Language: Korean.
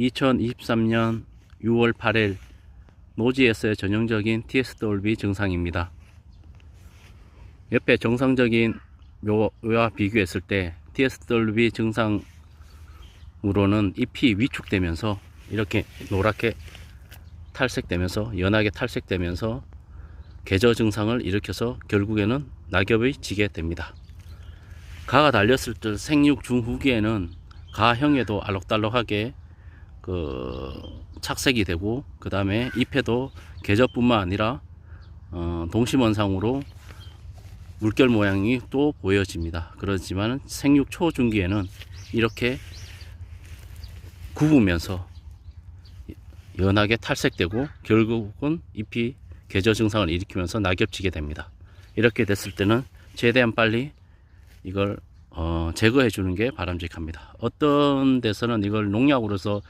2023년 6월 8일 노지에서의 전형적인 TSWB 증상입니다. 옆에 정상적인 묘와 비교했을 때 TSWB 증상으로는 잎이 위축되면서 이렇게 노랗게 탈색되면서 연하게 탈색되면서 계저 증상을 일으켜서 결국에는 낙엽이 지게 됩니다. 가가 달렸을 때 생육 중후기에는 가형에도 알록달록하게 그 착색이 되고 그 다음에 잎에도 계절뿐만 아니라 어, 동심원상으로 물결 모양이 또 보여집니다. 그렇지만 생육 초중기에는 이렇게 굽으면서 연하게 탈색되고 결국은 잎이 계절 증상을 일으키면서 낙엽지게 됩니다. 이렇게 됐을 때는 최대한 빨리 이걸 어, 제거해 주는 게 바람직합니다. 어떤 데서는 이걸 농약으로서